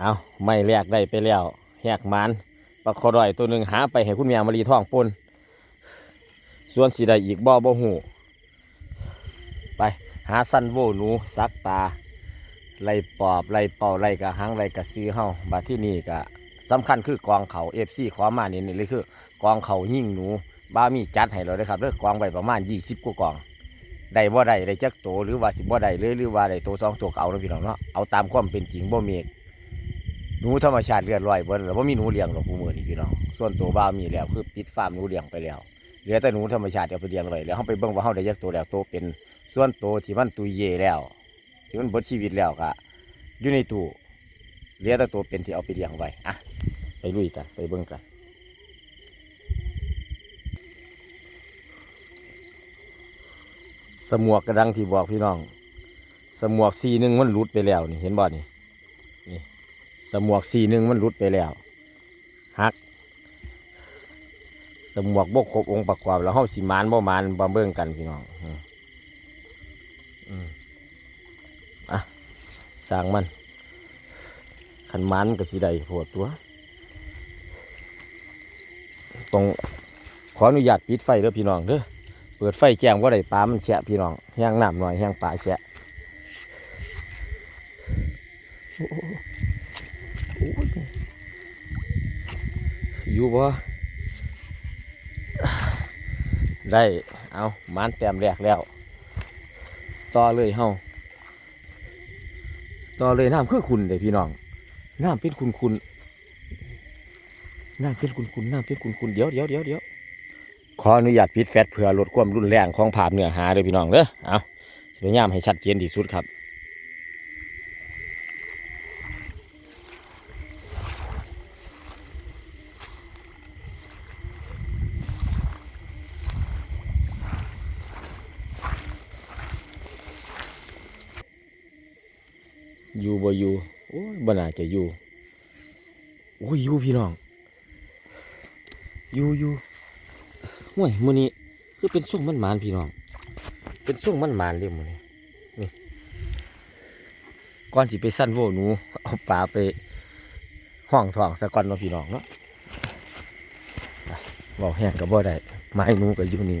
เอาไม่แลกได้ไปแล้วแหกมันปลาคอดอยตัวหนึ่งหาไปให้คุณแม่มารีท่องปนส่วนสีใดอีกบ่บ่หูไปหาสั้นโวหนูซักปลาไล่ปอบไล่เป่าไล่กระหังไล่กระซื้อเฮาบัดที่นี่ก็สำคัญคือกองเขาเอฟซีขอมานี่นี่เลยคือกองเขายิ่งหนูบ้ามีจัดให้เราเลยครับเลือกกองไว้ประมาณยี่สิบกว่ากองได้บ่ได้ได้จักโตหรือว่าสิบ่ได้เลยหรือว่าได้โตสองตัวก็เอาแล้วพี่น้องเนาะเอาตามความเป็นจริงบ่เมก นูธรรมชาติเลือดลอยเบิ้แล้วบ่มีหนูเลี้ยงหรอกผู้มือนี่พี่น้องส่วนตัวบ้ามีแล้วคือปิดฟาร์มหนูเลี้ยงไปแล้วเหลือแต่หนูธรรมชาติเอาไปเลี้ยงไว้แล้วเฮาไปเบิ่งว่าเฮาได้จักโตแล้วโตเป็นส่วนโตวที่มันตุยเย่แล้ว ที่มันเบิดชีวิตแล้วก็อยู่ในตู้เหลือแต่ตัวเป็นที่เอาไปเลี้ยงไว้อะไปลุยกันไปเบิ่งกันสมวกกระดังที่บอกพี่น้อง สมวกสีหนึ่งมันหลุดไปแล้วนี่เห็นบ่นี่นี่ มวกสีหนึ่งมันหลุดไปแล้วหักสมวกบกครบองค์ประกอบ แล้วเฮาสิมานบ่มานบ่เบิ่งกันพี่น้องอะสร้างมัน ขันมานมันก็สิได้โหดตัว ตรงขออนุญาตปิดไฟเด้อพี่น้องเด้อเปิดไฟแจ้งว่าได้ปลามันแฉะพี่น้องแห้งน้ำหน่อยแห้งปลาแฉะโอยู่บ่ได้ เอามานแต้มแรกแล้ว ต่อเลยเฮาต่อเลยน้ำคือคุณเลยพี่น้อง น้ำเป็นคุณคุณน้ำเป็นคุณคุณน้ำเป็นคุณคุณเดี๋ยวเดี๋ยวเดี๋ยวเดี๋ยวขออนุญาตปิดแฟตเพื่อลดความรุนแรงของภาพเนื้อหาเด้อพี่น้องเด้อเอาพยายามให้ชัดเจนที่สุดครับ อยู่บ่อยู่โอ้ยบ่น่าจะอยู่โอ้ยอยู่พี่น้องอยู่อยู่ห่วยมือนี้คือเป็นส่งมันหมานพี่น้อง เป็นส่งมันหมานเลยมือนี้นี่ก่อนสิไปสั้นโวหนูเอาปลาไปห้องทองสะก่อนเนาะพี่น้องเนาะบอกแห้งกับบ่ได้ไม้หนูก็อยู่นี่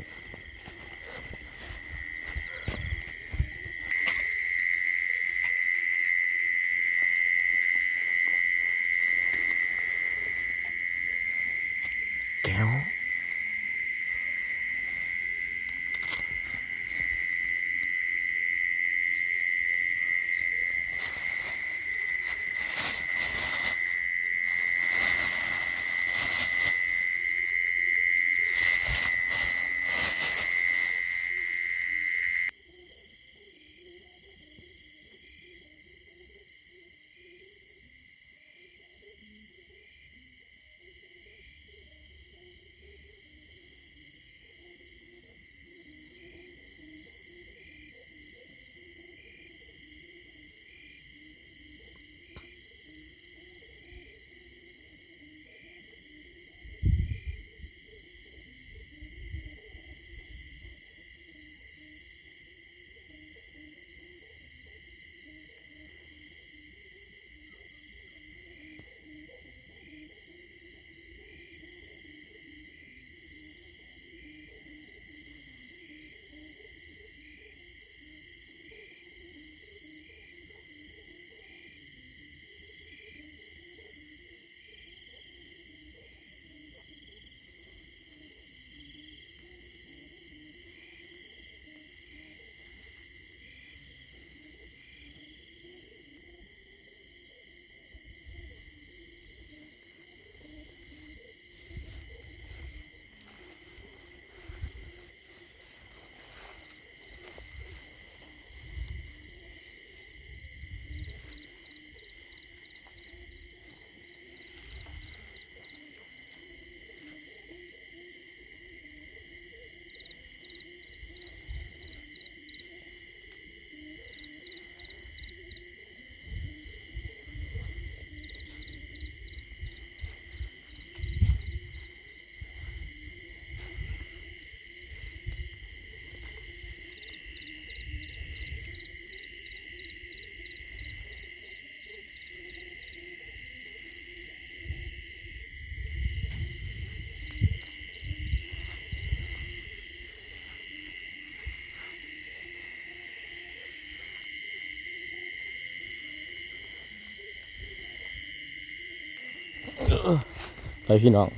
ไปพี่น้อง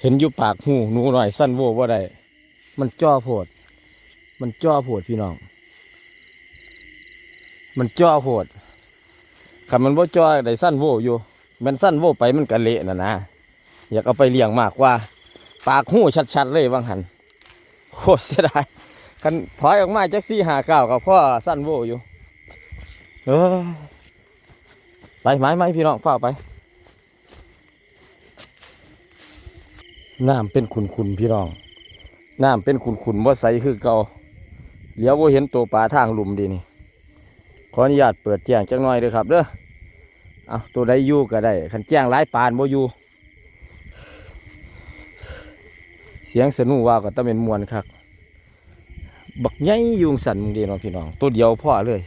เห็นอยู่ปากหูหนูหน่อยสั้นโว้ว่าได้มันจ้อโพดมันจ้อโพดพี่น้อง มันจ้อโพดคันมันบ่าจ้อได้สั้นโว้อยู่ มันสั้นโว้ไปมันกะเละน่ะนะอยากเอาไปเลี้ยงมากกว่า ปากหูชัดๆเลยบางหันโคตรเสียดายคันถอยออกมาจักซี่หาเก้ากับพ่อสั้นโว้อยู่ เออไปไหมไหมพี่น้องฝ้ากไป น้ำเป็นขุนขุนพี่น้องน้ำเป็นขุนขุนว่าใสคือเก่าเลี้ยวว่าเห็นตัวปลาทางหลุมดีนี่ขออนุญาตเปิดแจ้งจักหน่อยเด้อครับเด้อเอาตัวใดยู่ก็ได้ขันแจ้งหลายปานบ่อยู่เสียงสนุว่าก็ต้องเป็นมวนครับบักใหญ่ยุงสันมึงดีเนาะพี่น้อง ตัวเดียวพ่อเลย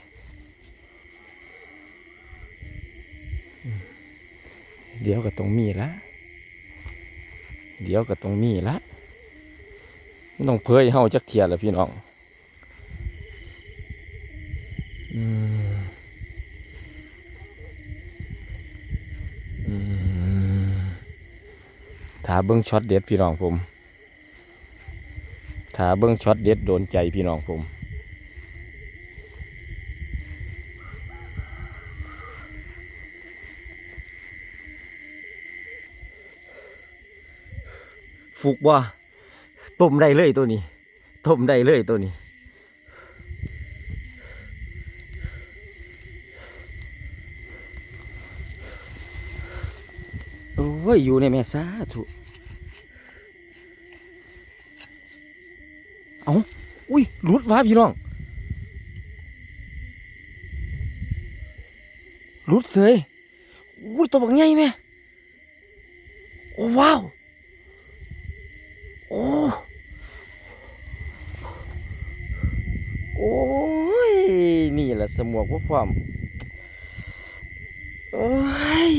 เดี๋ยวก็ต้องมีละ เดี๋ยวก็ต้องมีละมันต้องเพยเฮาจักเทียละพี่น้องอืมอืมถ้าเบิ้งช็อตเด็ดพี่น้องผมถ้าเบิ้งช็อตเด็ดโดนใจพี่น้องผม ฟุกว่าต้มได้เลยตัวนี้ต้มได้เลยตัวนี้โอ้ยอยู่ในแม่สาธุเอาอุ้ยหลุดวะพี่น้องหลุดเสยอุ้ยตัวบักใหญ่แม่โอ้ว้าว โอ้ โอ้ย นี่แหละสมวกว่าความโอ้ย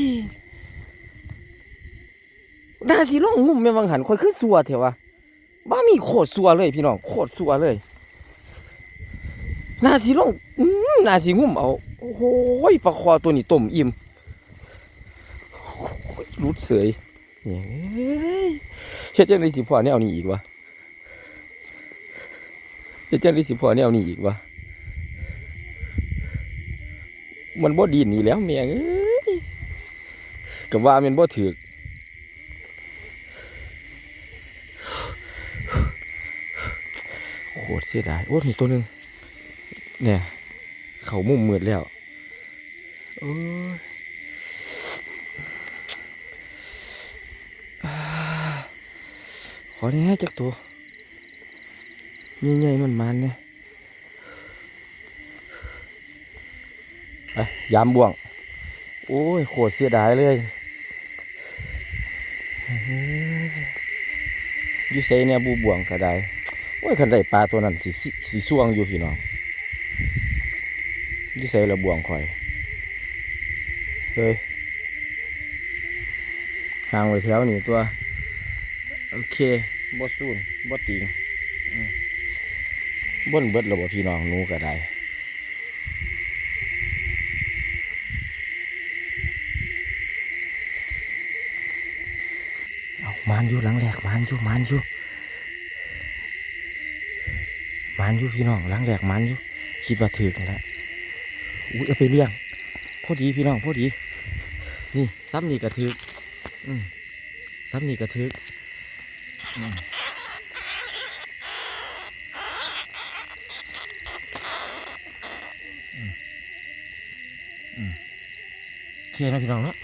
น่าสิล่องงุ่มแม่วังหันคอยคือสัวเถอะวะบ้ามีโคตรสัวเลยพี่น้องโคตรสัวเลยนาสิล่องนาสิงุ่มเอาโอ้ยปลาคอตัวนี้ต้มอิ่มรุดเสยเฮ้ยเฮ็ดจังได๋สิพ่อแนวนี้อีกวะ ฮ็ดจังได๋สิพอแนวนี้อีกวะมันบ่ดีนี่แล้วแม่งเอ้ยก็ว่ามันบ่ถูกโคตรเสียดายโอ้นี่ตัวหนึงเนี่ย เขามุมมืดแล้วโอ้ยขอได้ให้จักตัว ใหญ่ๆมันมันเนี่ยไปยามบ่วง โอ้ยโคตรเสียดายเลยยู่ใส่เนี่ยบูบ่วงก็ได้โอ้ยคันได้ปลาตัวนั้นสีสีส่วงอยู่พี่น้องยู่ใส่ละบ่วงข่อยเฮ้ยห่างไว้แถวนี้ตัว โอเคบ่สูนบ่ติง บ่นเบิดแล้วบ่พี่น้องนูก็ได้เอามานอยู่หลังแรกมานอยู่มานอยู่มานอยู่พี่น้องหลังแรกมานอยู่คิดว่าถือกันแล้วอุ้ยเอาไปเลี้ยงพอดีพี่น้องพอดี นี่ซ้ำนี่ก็ถืออืมซ้ำนี่ก็ถือเคลีย ร์นะพี่น้องเนาะ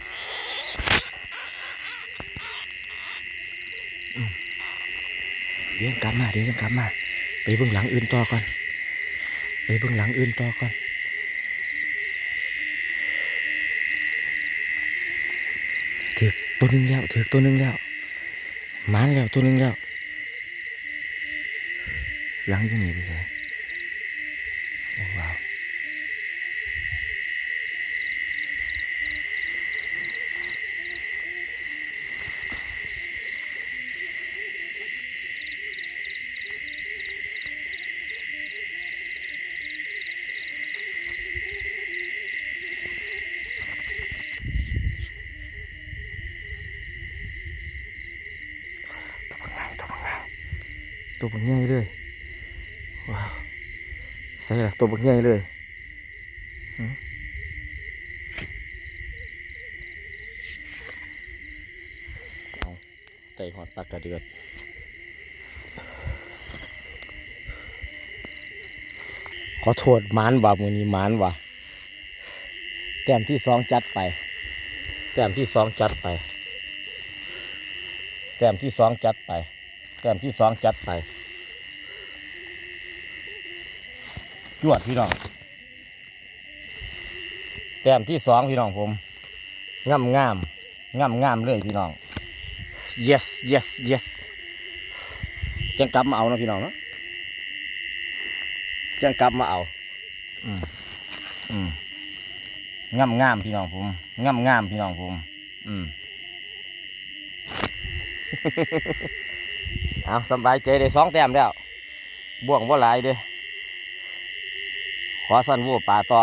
เดี๋ยวกลับมาเดี๋ยวกลับมา ไปเบื้องหลังอื่นต่อก่อน ไปเบื้องหลังอื่นต่อก่อนถือตัวหนึ่งแล้วถือตัวหนึ่งแล้วมานแล้วตัวหนึ่งแล้วหลังยู่นี่พี่ชาย ตัวบักใหญ่เลยว้าวใส่ละตัวบักใหญ่เลยหืมเอาไต่หอดปากกระเดือดขอโทษมานว่ามือนี้มานว่าแต้มที่สองจัดไป แต้มที่สองจัดไป แต้มที่สองจัดไป แต้มที่สองจัดไป จวดพี่น้องแต้มที่สองพี่น้องผมงามงามงามงามเลยพี่น้อง yes yes yes จังกลับมาเอานะพี่น้องเนาะจังกลับมาเอาอืมอืมงามงามพี่น้องผมงามงามพี่น้องผม อืมเอาสบายใจได้สองแต้มแล้วบ่วงว่าหลายเด้อ ขอสั้นวัวป่าต่อ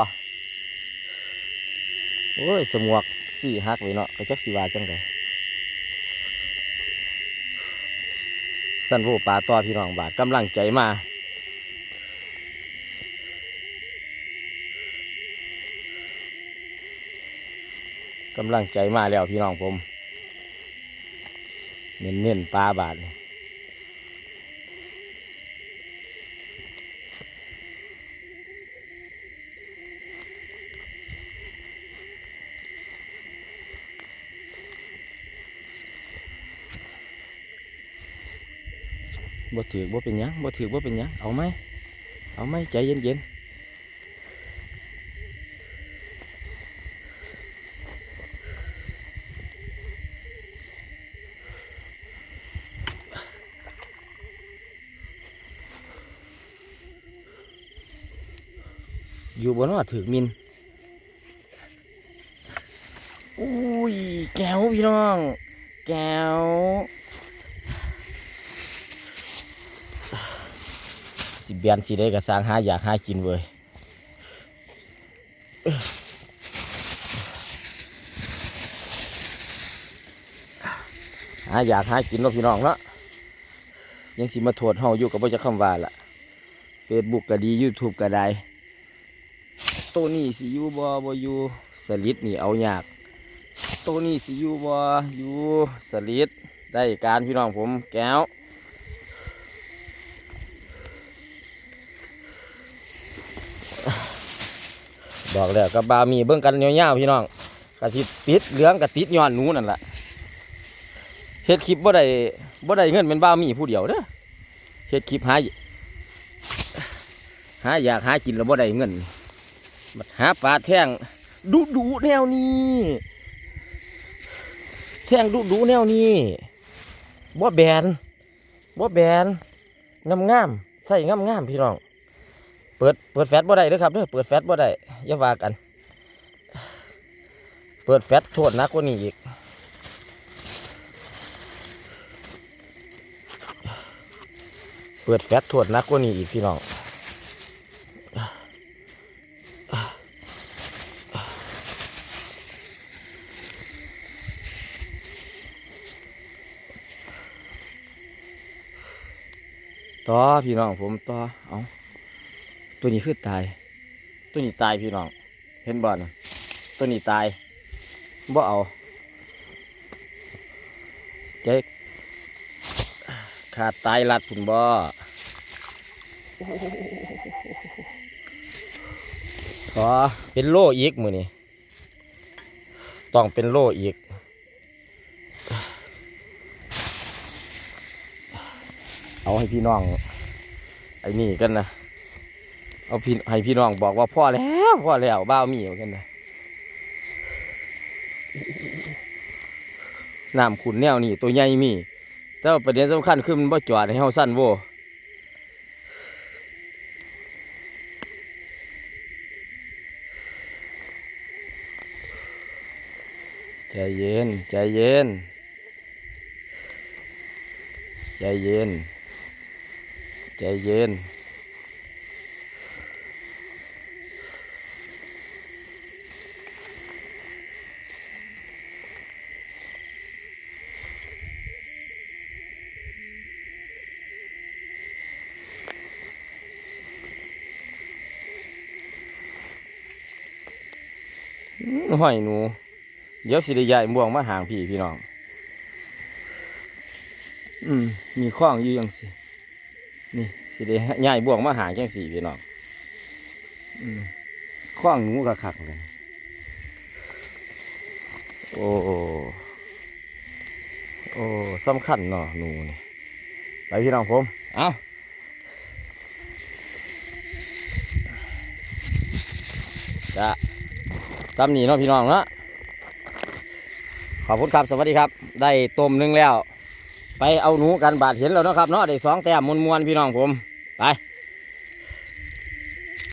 โอ้ย สมวกสี่หักไว้เนาะก็จักสีวาจังไดสั้นวัวป่าต่อพี่น้องบาทกำลังใจมากำลังใจมาแล้วพี่น้องผม เน้นเน้นปลาบาทนี่ บ่ถือบ่เป็นหยังบ่ถือบ่เป็นหยังเอาไหมเอาไหมใจเย็นเย็นๆอยู่บนว่าถือมินอุ้ยแก้วพี่น้อง แก้ว เบียนสิได้ก็สร้างหาอยากหากินเว้ยหาอยากหากินเนาะพี่น้องเนาะยังสิมาโทษเฮาอยู่กับว่าจะคำว่าล่ะเฟซบุ๊กก็ดียูทูบก็ได้ตัวนี้สิอยู่บ่บ่อยู่สลิดนี่เอายากตัวนี้สิอยู่บ่อยู่สลิดได้การพี่น้องผมแก้ว บอกแล้วกับามีเบิ่งกันยาวๆพี่น้องกะสิติดเหลืองกะติดย้อนนู้นั่นแหละเฮ็ดคลิปบ่ได้บ่ได้เงินเป็นบามีผู้เดียวเด้อเฮ็ดคลิปหาหาอยากหากินแล้วบ่ได้เงินหาปลาแท่งดุดุแนวนี้แท่งดุดุแนวนี้บ่แบนบ่แบนงามงามๆใส่งามงามๆพี่น้อง เปิดเปิดแฟลชบ่ได้เด้อครับเด้อเปิดแฟลชบ่ได้อย่าว่ากัน เปิดแฟลชโทษนักกว่านี้อีกเปิดแฟลชโทษนักกว่านี้อีกพี่น้องต่อพี่น้องผมต่อเอา ตัวนี้คือตาย ตัวนี้ตายพี่น้อง เห็นบ่นตัวนี้ตายบ่เอาใจขาดตายรัดผุนบ่ขอเป็นโล่อีกมือนี่ต้องเป็นโล่อีกเอาให้พี่น้อง ไอ้นี่กันนะ เอาพี่ให้พี่น้องบอกว่าพ่อแล้วพ่อแล้วบ้าวมีเหมือนกันนะน้ำขุนแนวนี่ตัวใหญ่มี แต่ว่าประเด็นสำคัญคือมันบ่จอดให้เฮาสั้นโวใจเย็น ใจเย็น ใจเย็น ใจเย็น ห้อยหนู เดี๋ยวสิได้ย้ายบ่วงมาหางพี่พี่น้อง อืม มีข้องอยู่ยังสิ นี่สิได้ย้ายบ่วงมาหางจังสี่พี่น้อง อืมข้องหนูกระคักเลยโอ้โอ้สำคัญเนาะหนูนี่ไปพี่น้องผม เอาจะ ซ้ำนี่เนาะพี่น้องเนาะขอบคุณครับสวัสดีครับ ได้ต้มหนึงแล้ว ไปเอาหนูกันบาดเห็นแล้วนะครับเนาะได้สองแต้มมวนๆพี่น้องผมไป